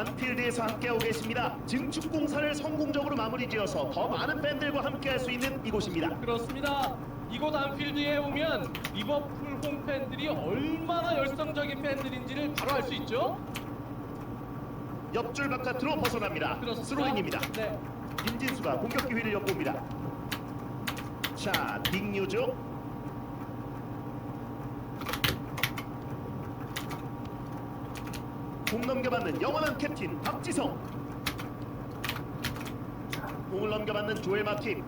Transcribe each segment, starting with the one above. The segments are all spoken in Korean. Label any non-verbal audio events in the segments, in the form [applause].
안필드에서 함께하고 계십니다. 증축 공사를 성공적으로 마무리지어서 더 많은 팬들과 함께할 수 있는 이곳입니다. 그렇습니다. 이곳 안필드에 오면 리버풀 홈 팬들이 얼마나 열성적인 팬들인지를 바로 알 수 있죠. 옆줄 바깥으로 벗어납니다. 그렇습니다. 스로인입니다. 네. 김진수가 공격 기회를 엿봅니다. 자, 빅뉴죠. 공 넘겨받는 영원한 캡틴 박지성. 공을 넘겨받는 조엘 마팁.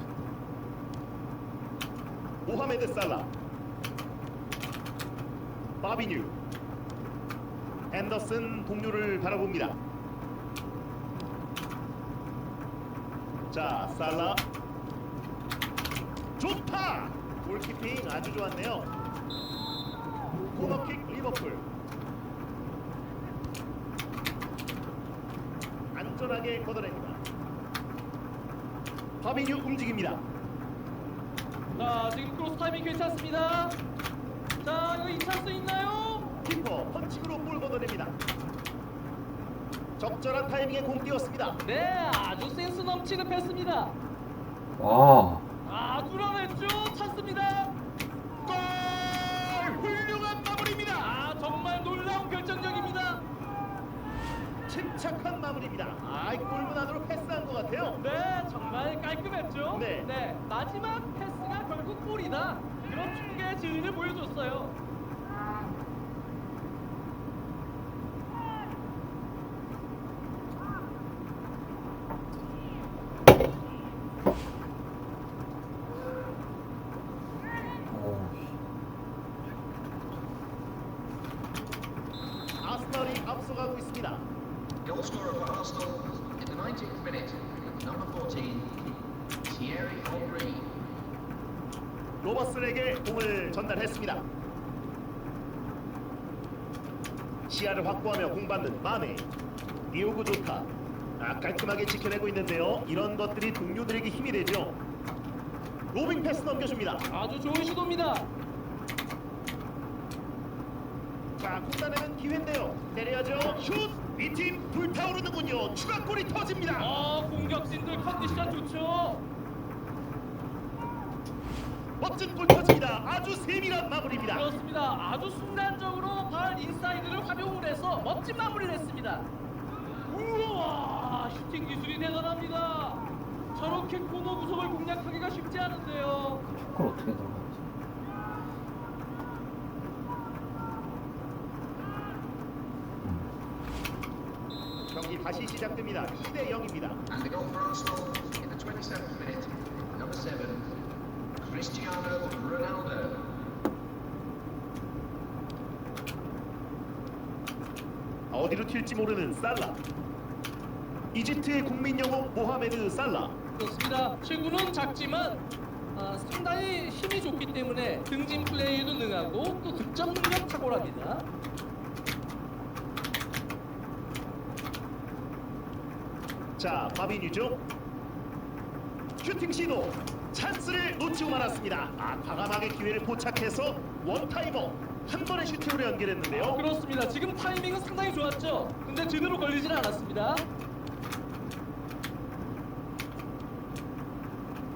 모하메드 살라. 바비뉴. 앤더슨 동료를 바라봅니다. 자, 살라. 좋다. 골키핑 아주 좋았네요. 코너킥 리버풀. 안전하게 걷어냅니다. 바비뉴 움직입니다. 자, 지금 크로스 타이밍 괜찮습니다. 자, 이거 이 찬스 있나요? 키퍼 펀칭으로 볼 걷어냅니다. 적절한 타이밍에 공 띄웠습니다. 네, 아주 센스 넘치는 패스입니다. 와. 아, 뚫어냈죠. 찬스입니다. 골! 훌륭한 마무리입니다. 아, 정말 놀라운 결정력입니다. 침착한 마무리입니다. 아, 골문 안으로 패스한 것 같아요. 네, 정말 깔끔했죠. 네. 마지막 패스가 결국 골이다. 그런 축구의 진리를 보여줬어요. 어. 아스널이 앞서가고 있습니다. Goal scorer for Arsenal in the 19th minute, number 14, Thierry Henry. 로버슨에게 공을 전달했습니다. 시야를 확보하며 공받는 마네. 디오고 조타. 아, 깔끔하게 지켜내고 있는데요. 이런 것들이 동료들에게 힘이 되죠. 로빙 패스 넘겨줍니다. 아주 좋은 시도입니다. 자, 공단에는 기회인데요. 때려야죠. 슛! 이 팀 불타오르는군요. 추가골이 터집니다. 아, 공격진들 컨디션 좋죠. 멋진 골 터집니다. 아주 세밀한 마무리입니다. 그렇습니다. 아주 순간적으로 발 인사이드를 활용을 해서 멋진 마무리를 했습니다. 우와, 슈팅 기술이 대단합니다. 저렇게 코너 구석을 공략하기가 쉽지 않은데요. 그걸 어떻게 들어가지? 경기 다시 시작됩니다. 2대 0입니다. And the goal for Arsenal in the 27th minute, number 7, Cristiano Ronaldo. 어디로 튈지 모르는 살라. 이집트의 국민 영웅 모하메드 살라. 그렇습니다. 체구는 작지만 아, 상당히 힘이 좋기 때문에 등진 플레이에도 능하고 또 득점 능력 탁월합니다. 자, 바비뉴죠. 슈팅 시도. 찬스를 놓치고 말았습니다. 아, 과감하게 기회를 포착해서 원타이머 한 번의 슈팅으로 연결했는데요. 그렇습니다. 지금 타이밍은 상당히 좋았죠. 근데 제대로 걸리진 않았습니다.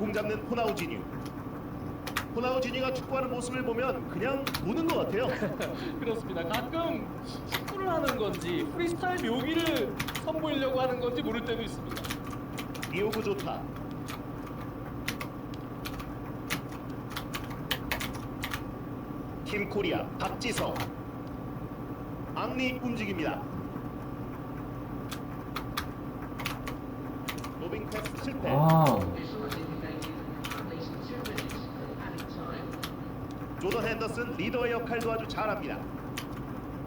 공 잡는 호나우지뉴. 호나우지뉴가 축구하는 모습을 보면 그냥 노는 것 같아요. [laughs] 그렇습니다. 가끔 축구를 하는 건지 프리스타일 묘기를 선보이려고 하는 건지 모를 때도 있습니다. 디오고 좋다. 팀 코리아 박지성. 앙리 움직입니다. 로빙 패스 실패. time. 조던 핸더슨 리더의 역할도 아주 잘합니다.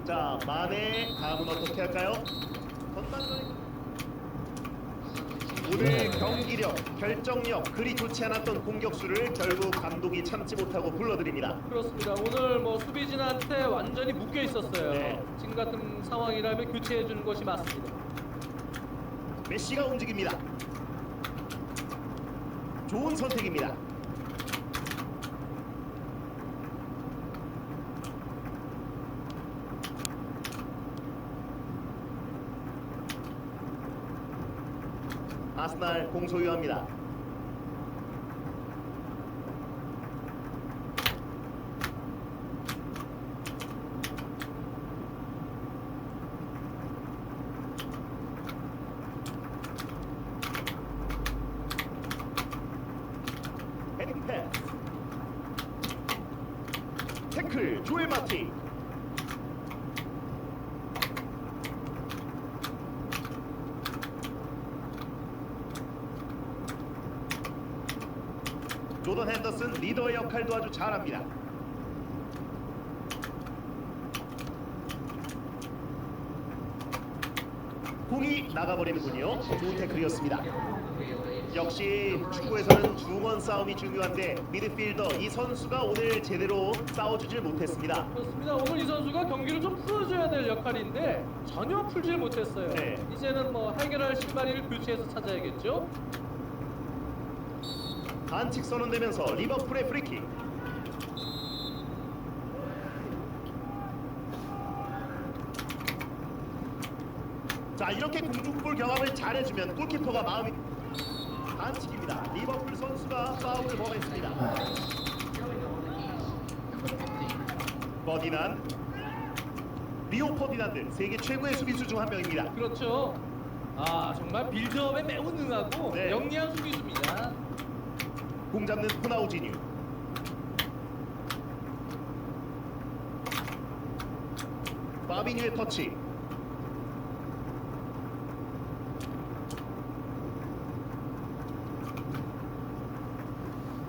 자, 마네 다음은 어떻게 할까요? 오늘 경기력, 결정력, 그리 좋지 않았던 공격수를 결국 감독이 참지 못하고 불러드립니다. 그렇습니다. 오늘 뭐 수비진한테 완전히 묶여 있었어요. 네. 지금 같은 상황이라면 교체해 주는 것이 맞습니다. 메시가 움직입니다. 좋은 선택입니다. 아스날 공소유합니다. 헤딩 패스. 태클 조엘 마티. 조던 핸더슨 리더의 역할도 아주 잘합니다. 공이 나가버리는군요. 좋은 태클이었습니다. 역시 축구에서는 중원 싸움이 중요한데 미드필더 이 선수가 오늘 제대로 싸워주질 못했습니다. 그렇습니다. 오늘 이 선수가 경기를 좀 풀어줘야 될 역할인데 전혀 풀질 못했어요. 네. 이제는 뭐 해결할 실마리를 교체해서 찾아야겠죠. 반칙 선언되면서 리버풀의 프리킥. 자 이렇게 공중볼 경험을 잘해주면 골키퍼가 마음이 반칙입니다. 리버풀 선수가 파울을 범했습니다. 버디난 리오 퍼디난드 세계 최고의 수비수 중 한 명입니다. 그렇죠. 아 정말 빌드업에 매우 능하고 네. 영리한 수비수입니다. 공 잡는 호나우지뉴. 파비뉴의 터치.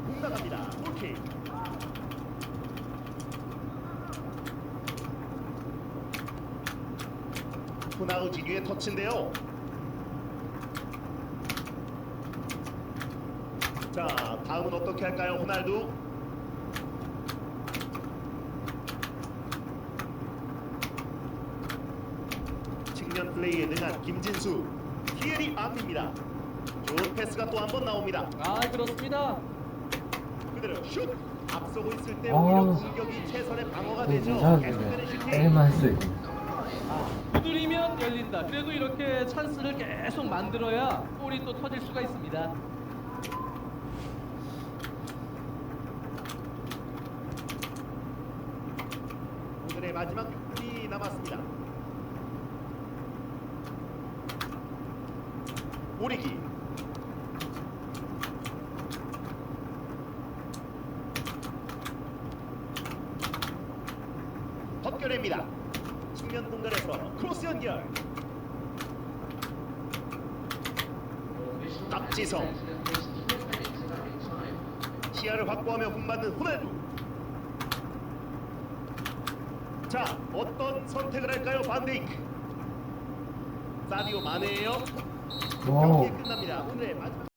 공 나갑니다. 골킥. 호나우지뉴의 터치인데요. 자, 다음은 어떻게 할까요, 호날두? 측면 플레이에 능한 김진수, 티에리 암입니다. 좋은 패스가 또 한 번 나옵니다. 아 그렇습니다. 그대로 슛! 앞서고 있을 때 아. 오히려 공격이 최선의 방어가 되게 되죠. 계속되는 슈팅. 때릴만 했어요 이거. 두드리면 열린다. 그래도 이렇게 찬스를 계속 만들어야 골이 또 터질 수가 있습니다. 오늘의 마지막 6분이 남았습니다. 오리기 헛결입니다. 측면 공간에서 크로스 연결. 박지성 시야를 확보하며 공받는 호날두. 자, 어떤 선택을 할까요? 반데이크. 사디오 마네예요. 와우. 경기 끝납니다. 오늘의 마지막